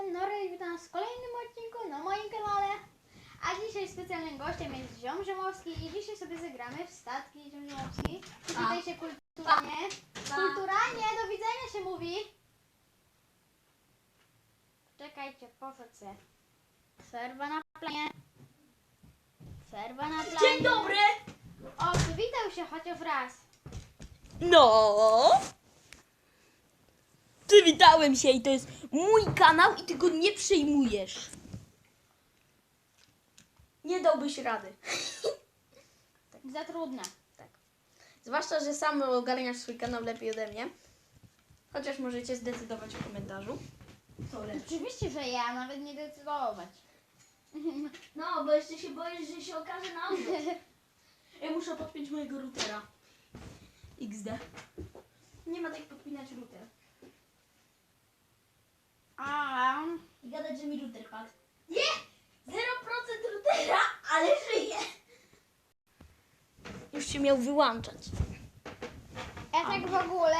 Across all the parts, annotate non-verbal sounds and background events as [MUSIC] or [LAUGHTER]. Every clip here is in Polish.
jestem Nory i witam w kolejnym odcinku na moim kanale. A dzisiaj specjalnym gościem jest Ziom Ziomowski i dzisiaj sobie zagramy w statki Ziom Ziomowski. Witaj się kulturalnie. Kulturalnie, do widzenia się mówi. Czekajcie, poszedł se. Przerwa na planie. Przerwa na planie. Dzień dobry! O, przywitał się chociaż raz. No! Przywitałem się i to jest mój kanał i ty go nie przejmujesz. Nie dałbyś rady. [LAUGHS] Za trudne. Tak. Zwłaszcza, że sam ogarniasz swój kanał lepiej ode mnie. Chociaż możecie zdecydować w komentarzu. Co lepsze. Oczywiście, że ja nawet nie decydować. [LAUGHS] No, bo jeszcze się boisz, że się okaże na odwrót. [LAUGHS] Ja muszę podpiąć mojego routera. XD. Nie ma tak podpinać router. A, I gadać, że mi router padł. Nie! 0% routera, ale żyje! Już się miał wyłączać. ja tak w ogóle,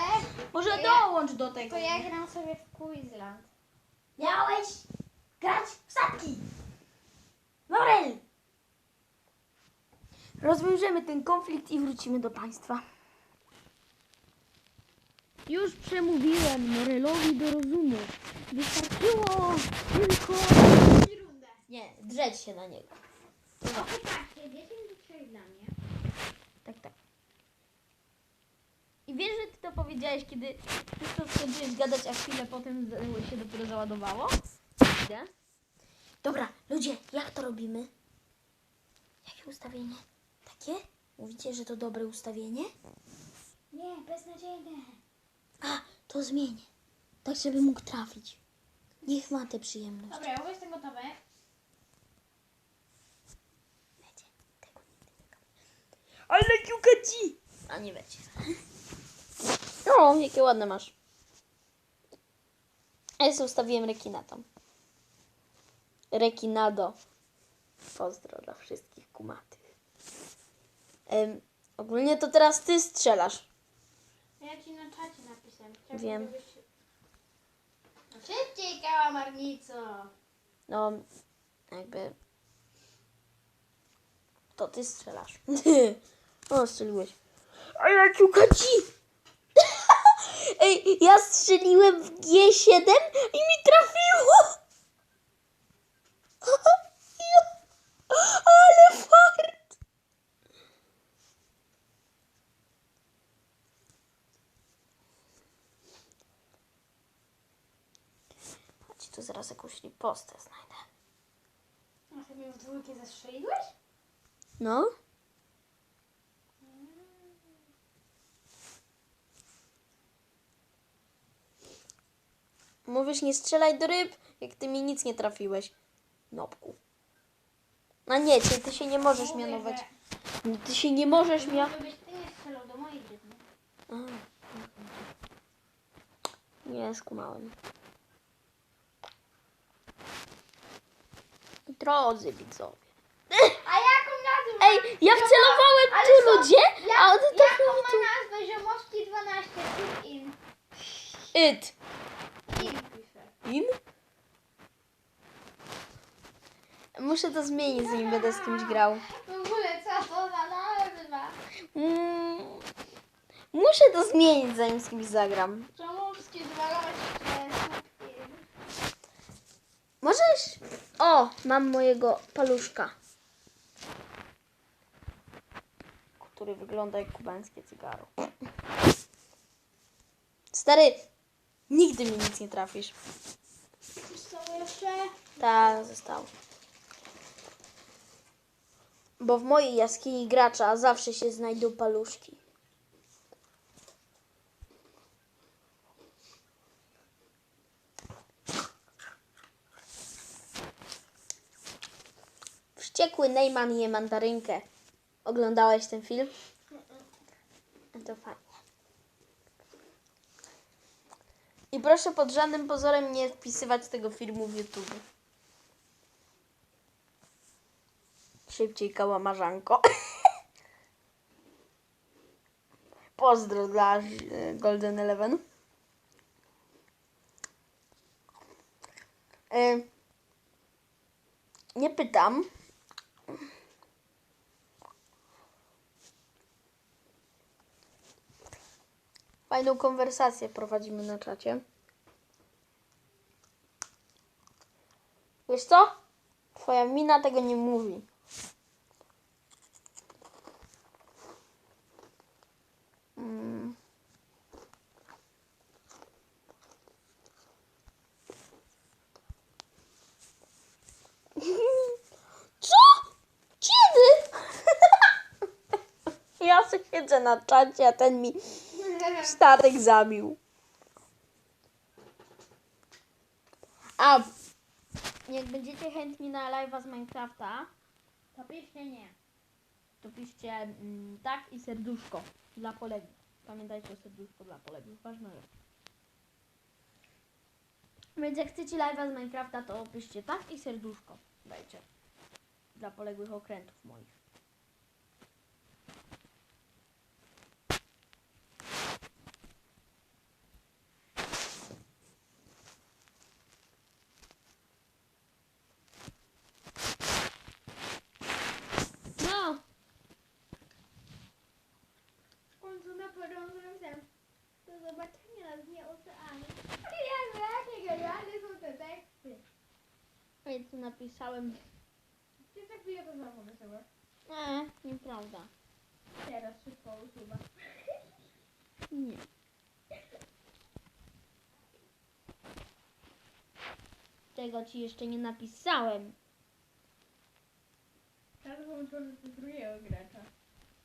Może To ja- dołącz do tego. to ja gram sobie w Quizland. Miałeś grać w statki. Morel! Rozwiążemy ten konflikt i wrócimy do państwa. Już przemówiłem Morelowi do rozumu. Wystarczyło tylko... Rundę. Nie, drzeć się na niego. O, chłopaki, 10 do 3 dla mnie. Tak, tak. I wiesz, że ty to powiedziałeś, kiedy już to skończyłeś gadać, a chwilę potem się dopiero załadowało? Idę. Dobra, ludzie, jak to robimy? Jakie ustawienie? Takie? Mówicie, że to dobre ustawienie? Nie, beznadziejne. A, to zmienię. Tak, żeby mógł trafić. Niech ma tę przyjemność. Dobra, ja jestem gotowy. Będzie. Tego nigdy nie. Ale kiukaci! A nie będzie. [LAUGHS] O, jakie ładne masz. A ja sobie ustawiłem rekina tam. Rekinado. Pozdro dla wszystkich kumatych. Em, ogólnie to teraz ty strzelasz. Ja ci na czacie Chciałbym, Wiem. żebyś- No Szybciej, kałamarnico. No, jakby... To ty strzelasz. [LAUGHS] o, strzeliłeś. A ja ciukaci! [LAUGHS] Ej, ja strzeliłem w G7 i mi trafiło! [LAUGHS] Ale fart! Tu zaraz jakąś ripostę znajdę. A sobie w dwójkę zastrzeliłeś? No? Mówisz, nie strzelaj do ryb, jak ty mi nic nie trafiłeś. Nopku. A nie, ty, ty się nie możesz Mówię, mianować. że- Ty się nie możesz mia... Żebyś ty nie strzelał do mojej rybny. A, Nie, skumałem. Drodzy widzowie. A jaką nazwę? Ej, ja wcelowałem Ale tu co? ludzie, a on jaką trafił mi ma tu. nazwę Ziomowski 12? Put in. It. In pisze. In? Muszę to zmienić, zanim będę z kimś grał. W ogóle co to za nazwa? Mm, muszę to zmienić, zanim z kimś zagram. Ziomowski 12. Możesz? O, mam mojego paluszka. Który wygląda jak kubańskie cygaro. Stary, nigdy mi nic nie trafisz. Co jeszcze? Tak, zostało. Bo w mojej jaskini gracza zawsze się znajdą paluszki. Wściekły Neyman je mandarynkę. Oglądałeś ten film? To fajnie. I proszę pod żadnym pozorem nie wpisywać tego filmu w YouTube. Szybciej kałamarzanko. [LAUGHS] Pozdro dla e, Golden Eleven. E, nie pytam. Fajną konwersację prowadzimy na czacie. Wiesz co? Twoja mina tego nie mówi. Mm. [LAUGHS] Co? Kiedy? [LAUGHS] ja na czacie, a ten mi statek zabił. A jak będziecie chętni na live'a z Minecrafta, To piszcie nie. to piszcie mm, tak i serduszko dla poległych. Pamiętajcie o serduszku dla poległych, ważna rzecz. Więc jak chcecie live'a z Minecrafta, to piszcie tak i serduszko. Dajcie. Dla poległych okrętów moich. No, W końcu na porządnym Do zobaczenia na dnie oceanu. Jezu, jakie genialne są te teksty. ja tu napisałem. Ty za chwilę to znowu wysyłasz. Nie, nieprawda. Teraz szybko usuwa. Nie. Tego ci jeszcze nie napisałem. Teraz włączony do drugiego gracza.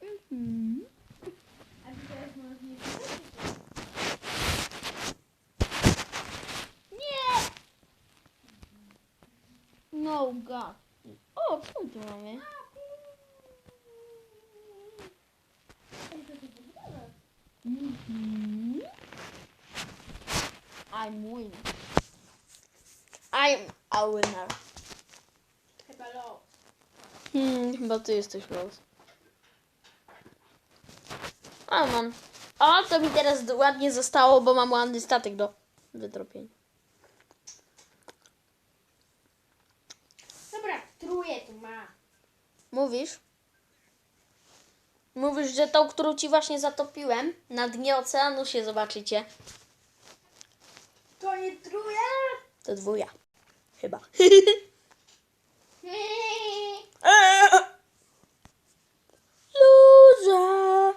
Mhm. A ty teraz możesz nie Nie! No god. O, tu mamy? Mhm. I'm win. I'm a winner. Chyba low. Hmm, chyba ty jesteś los. A mam. O, to mi teraz ładnie zostało, bo mam ładny statek do wytropienia. Dobra, truje tu ma. Mówisz? Mówisz, że tą, którą ci właśnie zatopiłem, na dnie oceanu się zobaczycie. To nie truje? To dwuja. Chyba. [LAUGHS] [LAUGHS] Luza.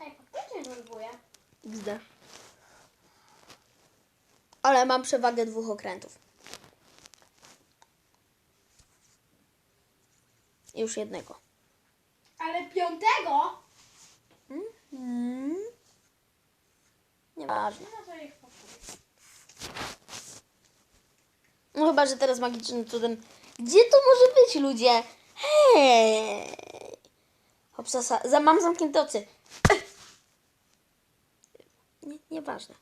Ej, faktycznie. Gdzie? Ale mam przewagę dwóch okrętów. Już jednego. Ale piątego? Mhm. Nieważne. No to. No chyba, że teraz magicznym cudem. Gdzie to może być, ludzie? Hej! Hopsasa. Za, mam zamknięte oczy. Nie, nieważne.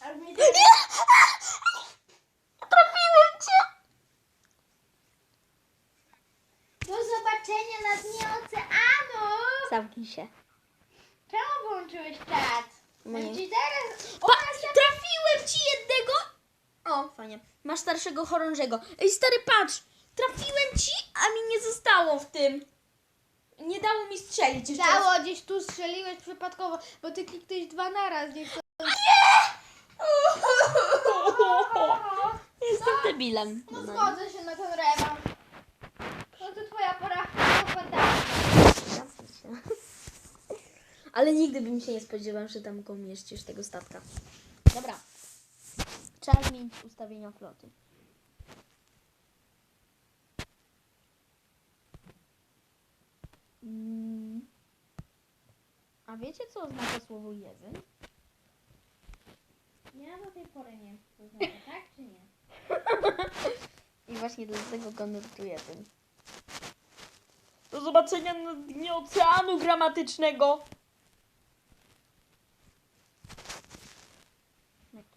Ale mnie Trafiłem cię! Do zobaczenia na dnie oceanu! Się. Czemu włączyłeś czat? No nie. Ci teraz... Pa, trafiłem ci jednego! O, fajnie. Masz starszego chorążego. Ej, stary, patrz! Trafiłem ci, a mi nie zostało w tym. Nie dało mi strzelić jeszcze raz. Dało, gdzieś tu strzeliłeś przypadkowo, bo ty kliknąłeś dwa naraz, nie chcę... [LAUGHS] Jestem debilem. No zgodzę się na ten rewanż. No to twoja pora się. Ale nigdy bym się nie spodziewał, że tam go mieścisz tego statka. Dobra. Trzeba zmienić ustawienia floty. Mm. A wiecie, co oznacza słowo jeden? Ja do tej pory nie. To znaczy, [LAUGHS] tak czy nie? I właśnie dlatego go nurtuję tym. Do zobaczenia na dnie oceanu gramatycznego.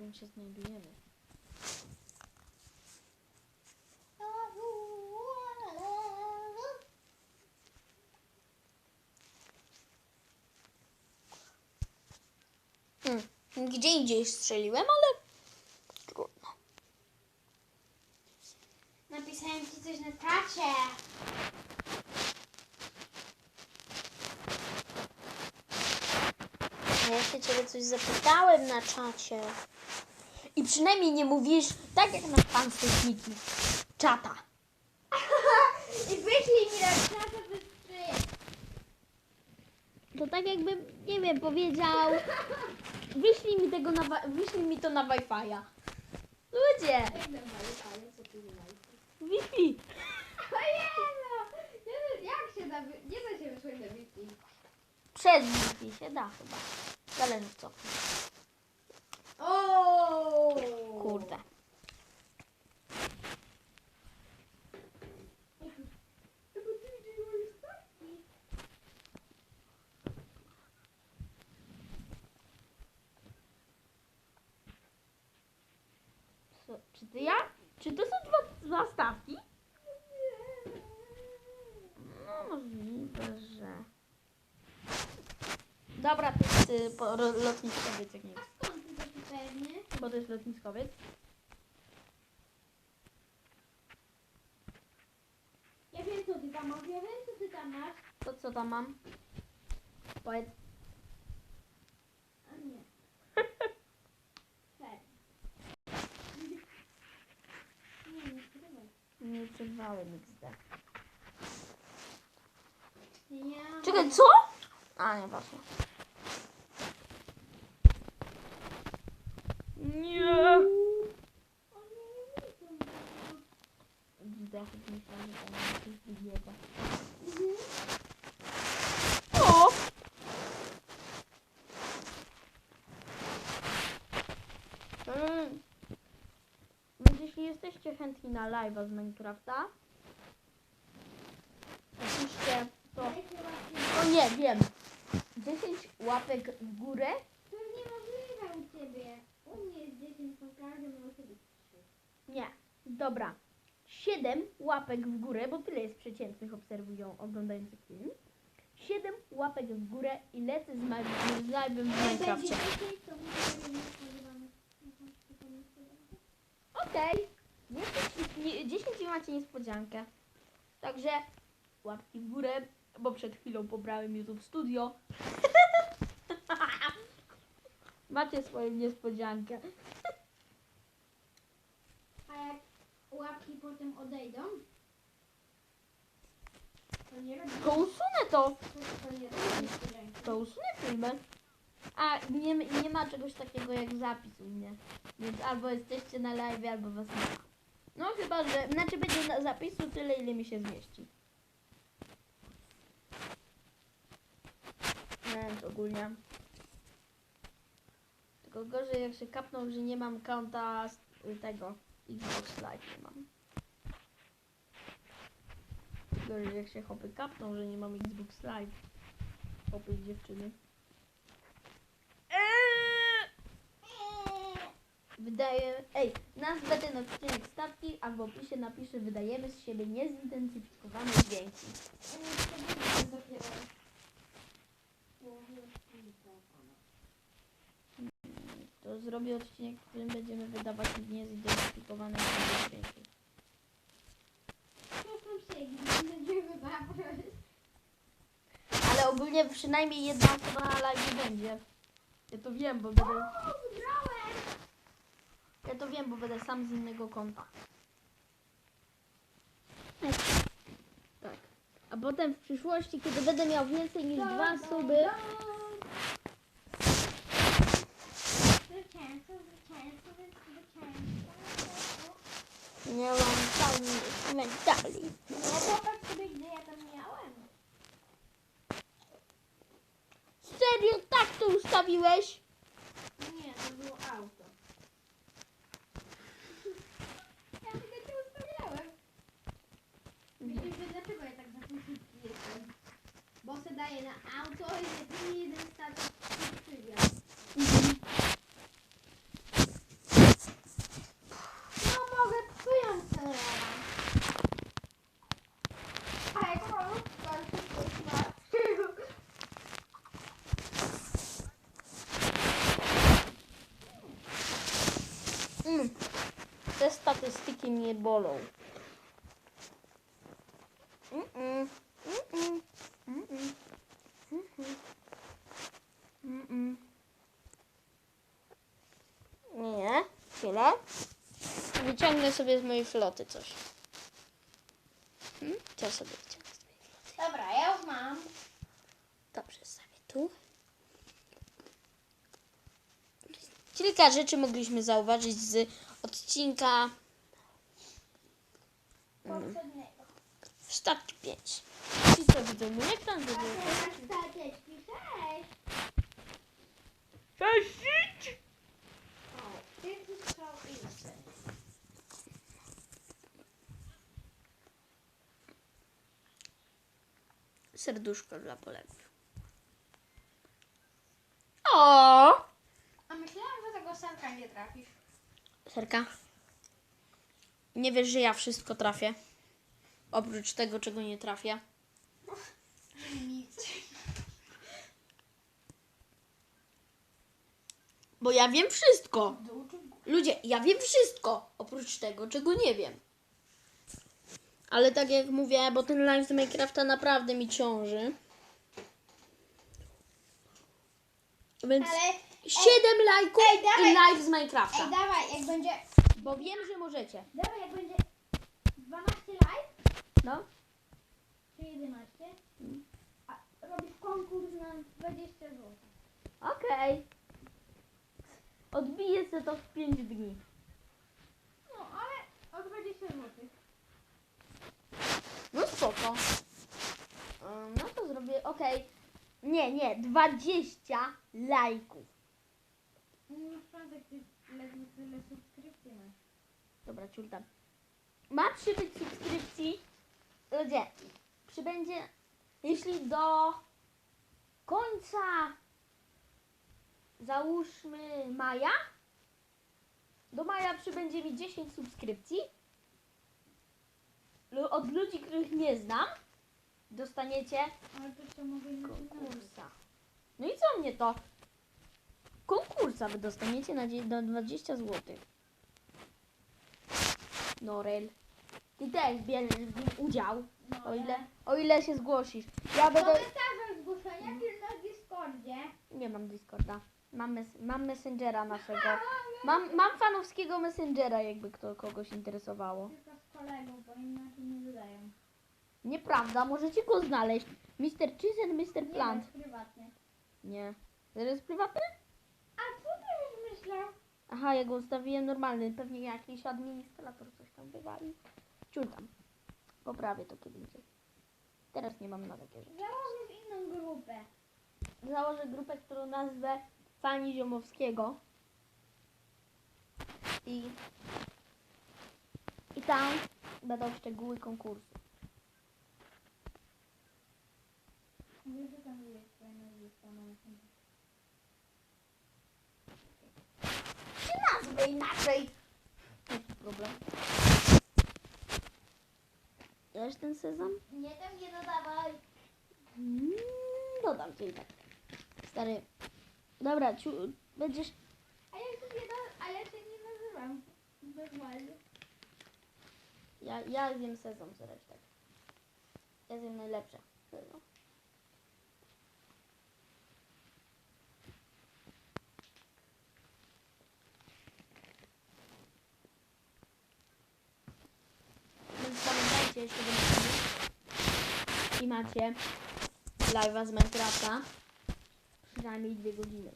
którym się znajdujemy. Hmm, gdzie indziej strzeliłem, ale trudno. Napisałem ci coś na czacie. Ja się ciebie coś zapytałem na czacie. I przynajmniej nie mówisz tak jak nasz pan Stefniki. Czata. [LAUGHS] I wyślij mi na czacie wystrzyj. To tak jakby, nie wiem, powiedział. Wyślij mi tego na, wyślij mi to na Wi-Fi'a. Ludzie, Wi-Fi. Ojeno! Nie, no, Jak się da, wy- nie da się wysłać na Wi-Fi. Przez Wi-Fi się da chyba. Zależy co. O! Kurde. Co, czy to ja? Czy to są dwa, dwa stawki? No możliwe, że... Dobra, to jest y, po, ro, lotniskowiec jak nie jest. A skąd ty taki pewny? Bo to jest lotniskowiec. Ja wiem co ty tam masz, ja wiem co ty tam masz. To co tam mam? Powiedz. A nie. Nie przerwałem XD. Ja Czekaj, co? A, nie, właśnie. Nie. Myślałem, że wybiega. O! Mm. Więc jeśli jesteście chętni na live'a z Minecrafta, napiszcie to. O nie, wiem. 10 łapek w górę. To jest niemożliwe u ciebie. U mnie jest 10, po każdym ma u ciebie 3. Nie. Dobra. 7 łapek w górę, bo tyle jest przeciętnych obserwują oglądających film. 7 łapek w górę i lecę z, ma- z live'em w Minecrafcie. to muszę nie spodziewamy. Okej. Okay. 10 i macie niespodziankę. Także łapki w górę, bo przed chwilą pobrałem YouTube Studio. [LAUGHS] macie swoją niespodziankę. A jak łapki potem odejdą, to nie robi To usunę to. to nie robi niespodzianki. To usunę filmy. A nie, nie ma czegoś takiego jak zapis u mnie. Więc albo jesteście na live, albo was nie ma. No chyba, że. Znaczy będzie na zapisu tyle, ile mi się zmieści. Więc ogólnie. Tylko gorzej jak się kapną, że nie mam konta tego Xbox Live nie mam. Gorzej jak się hopy kapną, że nie mam Xbox Live. Hopy i dziewczyny. Wydaje. Ej, nazwę ten odcinek statki, a w opisie napiszę wydajemy z siebie niezidentyfikowane dźwięki. To zrobię odcinek, w którym będziemy wydawać niezidentyfikowane dźwięki. Ale ogólnie przynajmniej jedna osoba na live będzie. Ja to wiem, bo będę. Ja to wiem, bo będę sam z innego konta. Tak. A potem w przyszłości, kiedy będę miał więcej niż dwa suby, nie mam tam medali. No popatrz sobie, gdzie ja tam miałem. Serio, tak to ustawiłeś? Nie, to było auto. [LAUGHS] Ja tylko cię ustawiałem. Widzisz, dlaczego ja tak za jestem? Bo se daje na auto i jedynie jeden statek przywia. Hmm. Te statistiky mě bolou. Mm-mm. Mm-mm. Mm-mm. Mm-mm. Mm-mm. Nie, tyle. Wyciągnę sobie z mojej floty coś. Hmm? Co sobie wyciągnę z mojej floty? Dobra, ja już mam. Dobrze, stawię tu. Kilka rzeczy mogliśmy zauważyć z odcinka Poprzedniego. Sztabki 5. Ci co widzą mój ekran, to. Cześć! O, ty strzał i Serduszko dla poległych. O! A myślałam, że tego serka nie trafisz. Serka? Nie wiesz, że ja wszystko trafię. Oprócz tego, czego nie trafię. Nic. Bo ja wiem wszystko. Ludzie, ja wiem wszystko, oprócz tego, czego nie wiem. Ale tak jak mówię, bo ten live z Minecrafta naprawdę mi ciąży. Więc Ale 7 lajków ej, dawaj. i live z ej, Minecrafta. dawaj, jak będzie, Bo wiem, że możecie. dawaj, jak będzie 12 live, No. czy 11, a robisz konkurs na 20 zł. Okej. Odbiję sobie to w 5 dni. No, ale o 20 zł. No spoko. No to zrobię, okej. Nie, nie, 20 lajków. Ty tyle subskrypcji masz. Dobra, ciultam. Ma przybyć subskrypcji. Ludzie, przybędzie, jeśli do końca załóżmy maja, do maja przybędzie mi 10 subskrypcji. Od ludzi, których nie znam, dostaniecie Ale to co mogę inaczej nazwać? konkursa. No i co mnie to? Konkursa wy dostaniecie na dzie- na 20 zł. Norel. Ty też bierzesz w nim udział, No, o ile, o ile się zgłosisz. Ja będę... Komentarzem zgłoszenia na Discordzie? Nie mam Discorda. Mam, mes- mam Messengera naszego. Mam, mam fanowskiego Messengera, jakby kto kogoś interesowało. Bo inaczej nie dodają. Nieprawda, możecie go znaleźć. Mr. Cheese and Mr. Nie, Plant. jest prywatnie. Nie. To jest prywatny? A co ty już myślał? Aha, ja go ustawiłem normalny. Pewnie jakiś administrator coś tam wywalił. Ciul tam. Poprawię to kiedy indziej. Teraz nie mam na takie rzeczy. Założysz inną grupę. Założę grupę, którą nazwę Fani Ziomowskiego. I, I tam będą szczegóły konkursu. Wiesz, że tam jest. Czy nazwę inaczej? Jaki problem? Jesz ten sezam? Nie tam nie dodawaj. Mm, dodam cię i tak. Stary. Dobra, ciu, będziesz... A ja się nie do... A ja się nie nazywam. Normalnie. Ja, ja zjem sezam z resztek. Ja zjem najlepsze. Sezam. Więc pamiętajcie do mnie. I macie live'a z Minecrafta. Przynajmniej dwie godziny.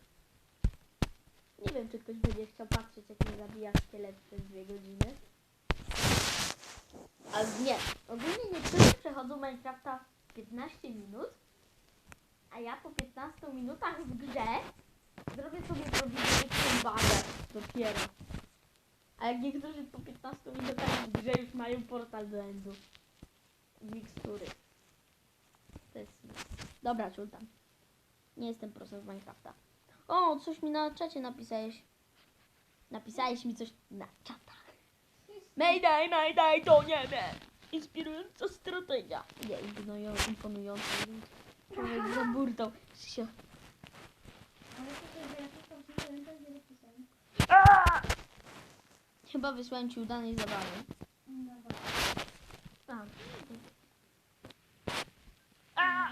Nie wiem, czy ktoś będzie chciał patrzeć, jak mnie zabija szkielet przez dwie godziny. Ale nie. Ogólnie niektórzy przechodzą Minecrafta w 15 minut, a ja po 15 minutach w grze zrobię sobie prawdziwą bazę dopiero. A jak niektórzy po 15 minutach w grze już mają portal do endu. Mikstury. To jest... Dobra, ciultam. Nie jestem prosem z Minecrafta. O, coś mi na czacie napisałeś. Napisałeś mi coś na czatach. Mayday, mayday, to nie wiem. Inspirująca strategia. Nie, imponują- imponująca. Człowiek zaburtał. Się. Napisałem. Chyba wysłałem ci udanej zabawy. No dobra. A. A!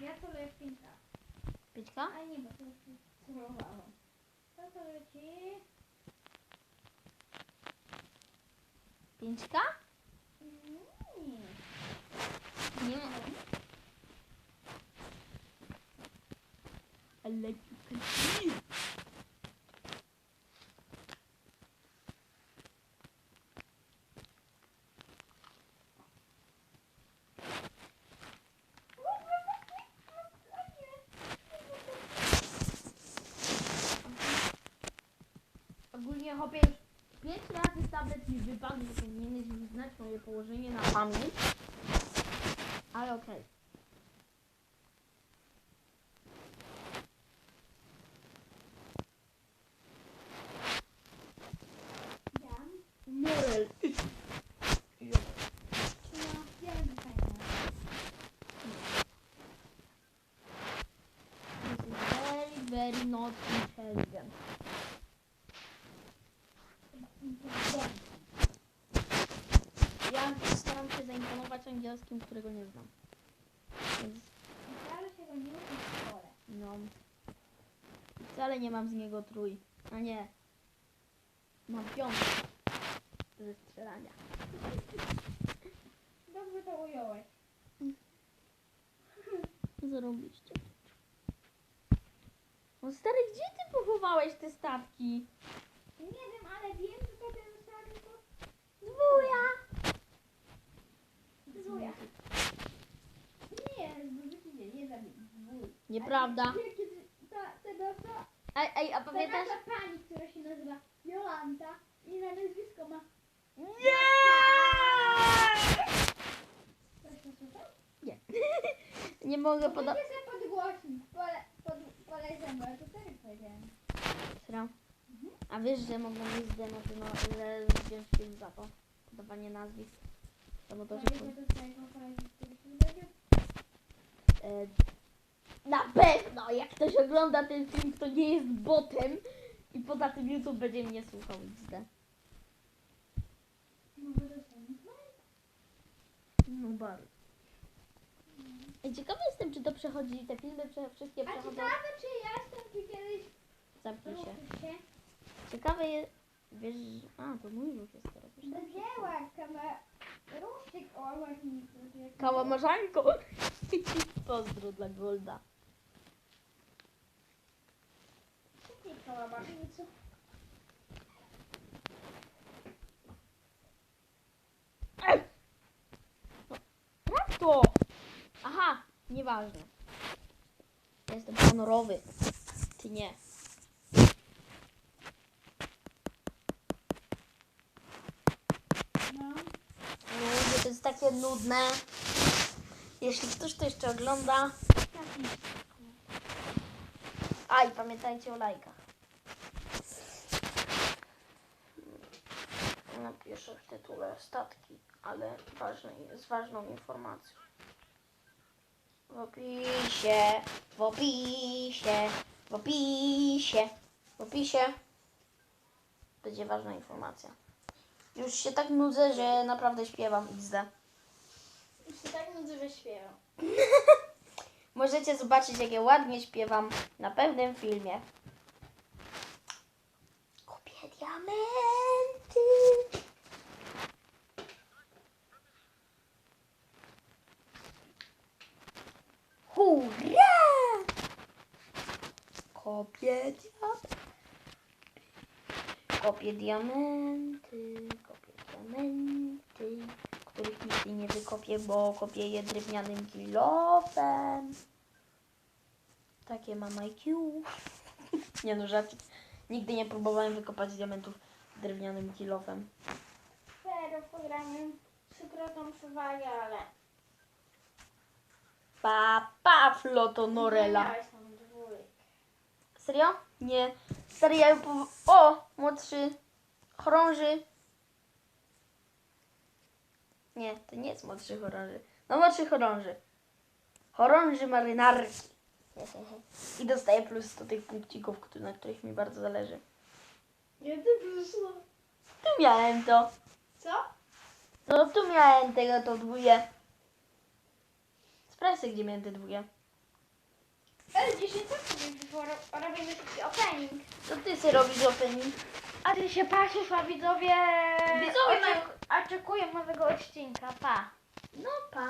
Ja to lepinka. Pięćka? A nie, bo to już spróbowałam. To to Pięćka? Nie. Ale Ogólnie hobby 5 razy tablet mi wypadł, powinieneś mi znać moje położenie na pamięć. Ale okej. Okay. Morel. Very, very naughty. Angielskim, którego nie znam. Więc no. Wcale nie mam z niego trój. A nie. Mam piątek. Ze strzelania. Dobrze to ująłeś. Zarobiście. O stary, gdzie ty pochowałeś te statki? Nie wiem, ale wiem, że to ten sam to Wuja! Wuja. Nie, zdobycie nie, nie zabić. Wuj. Nieprawda. Ej, ej, a ta pamiętasz? nasza pani, która się nazywa Jolanta i na nazwisko ma... Nie! Coś to słyszał? Nie. Nie mogę Podać... podać. Mogę sobie podgłośnić, pole, pod, ze mną, ale to tak powiedziałem. A wiesz, że mogą mieć zdematy, no, że wziąć film za to. Podawanie nazwisk. No bo to będzie... E, na pewno, jak ktoś ogląda ten film, kto nie jest botem i poza tym YouTube będzie mnie słuchał XD. No bardzo. Ciekawa jestem, czy to przechodzi, te filmy prze, wszystkie A przechodzą... ciekawe, czy ja jestem tu kiedyś... Zamknij się. Ciekawe jest... Wiesz... A, to mój ruch jest teraz. Wzięła kamera... Kałamarzanko. [LAUGHS] Pozdro dla Golda. Jak to? Aha, nieważne. Jestem honorowy. Ty nie. No. No, to jest takie nudne. Jeśli ktoś to jeszcze ogląda. A i pamiętajcie o lajkach. Napiszę w tytule statki, ale ważne, z ważną informacją. W opisie, w opisie, w opisie, w opisie będzie ważna informacja. Już się tak nudzę, że naprawdę śpiewam XD. Się tak nudzę, że śpiewam. [LAUGHS] Możecie zobaczyć, jak ja ładnie śpiewam na pewnym filmie. Kupię diamenty. Hurra! Kopię diamenty. Kopię diamenty. Kopię diamenty. Których nigdy nie wykopię, bo kopię je drewnianym kilofem. Takie mam IQ. [LAUGHS] nie no, żart. Nigdy nie próbowałem wykopać diamentów drewnianym kilofem. Serio, pogramy trzykrotną przewagę, ale... Pa, pa, floto Norela. Serio? Nie. Ja po... O! Młodszy. Chorąży. Nie, to nie jest młodszy chorąży. No młodszy chorąży. Chorąży marynarki. I dostaję plus 100 tych punkcików, na których mi bardzo zależy. Nie, ty przyszło. tu miałem to. Co? No tu miałem tego, to dwóje. Sprawdź gdzie miałem te dwóje. Ale 10 sekund, bo ro- robimy taki opening. Co ty sobie robisz opening? A ty się patrzysz, a widzowie... Widzowie mają- Oczekują nowego odcinka, pa. No pa.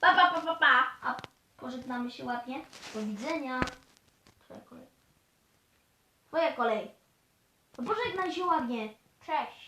Pa, pa, pa, pa, pa. A pożegnamy się ładnie. Do widzenia. Twoja kolej. Twoja kolej. No pożegnaj się ładnie. Cześć.